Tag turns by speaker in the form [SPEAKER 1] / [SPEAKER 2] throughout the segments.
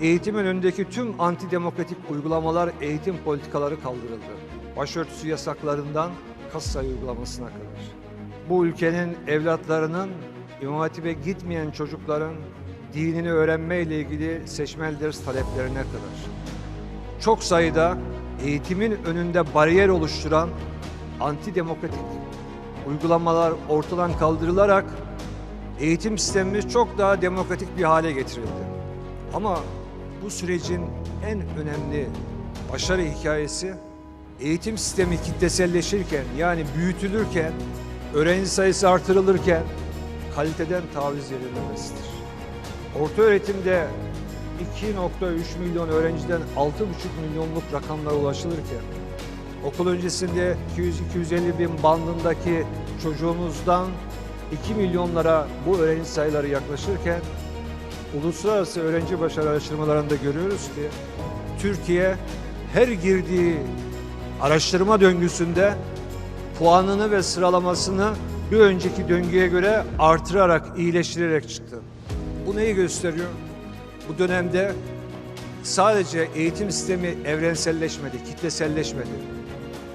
[SPEAKER 1] eğitimin önündeki tüm antidemokratik uygulamalar, eğitim politikaları kaldırıldı. Başörtüsü yasaklarından kas uygulamasına kadar. Bu ülkenin evlatlarının İmam gitmeyen çocukların dinini öğrenmeyle ilgili seçmel ders taleplerine kadar. Çok sayıda eğitimin önünde bariyer oluşturan antidemokratik uygulamalar ortadan kaldırılarak eğitim sistemimiz çok daha demokratik bir hale getirildi. Ama bu sürecin en önemli başarı hikayesi eğitim sistemi kitleselleşirken yani büyütülürken, öğrenci sayısı artırılırken kaliteden taviz verilmemesidir. Orta öğretimde 2.3 milyon öğrenciden 6.5 milyonluk rakamlara ulaşılırken okul öncesinde 200-250 bin bandındaki çocuğumuzdan 2 milyonlara bu öğrenci sayıları yaklaşırken uluslararası öğrenci başarı araştırmalarında görüyoruz ki Türkiye her girdiği araştırma döngüsünde puanını ve sıralamasını bir önceki döngüye göre artırarak, iyileştirerek çıktı. Bu neyi gösteriyor? Bu dönemde sadece eğitim sistemi evrenselleşmedi, kitleselleşmedi.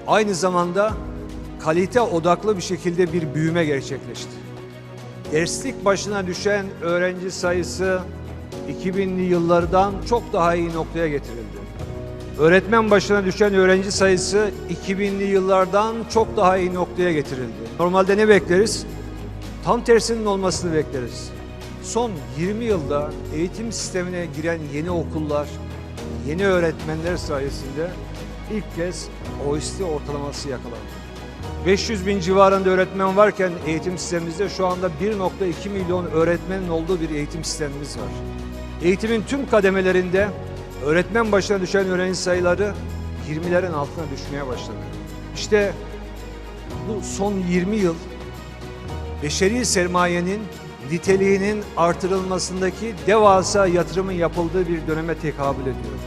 [SPEAKER 1] Aynı zamanda kalite odaklı bir şekilde bir büyüme gerçekleşti. Derslik başına düşen öğrenci sayısı 2000'li yıllardan çok daha iyi noktaya getirildi. Öğretmen başına düşen öğrenci sayısı 2000'li yıllardan çok daha iyi noktaya getirildi. Normalde ne bekleriz? Tam tersinin olmasını bekleriz. Son 20 yılda eğitim sistemine giren yeni okullar, yeni öğretmenler sayesinde ilk kez OECD ortalaması yakalandı. 500 bin civarında öğretmen varken eğitim sistemimizde şu anda 1.2 milyon öğretmenin olduğu bir eğitim sistemimiz var. Eğitimin tüm kademelerinde öğretmen başına düşen öğrenci sayıları 20'lerin altına düşmeye başladı. İşte bu son 20 yıl beşeri sermayenin niteliğinin artırılmasındaki devasa yatırımın yapıldığı bir döneme tekabül ediyor.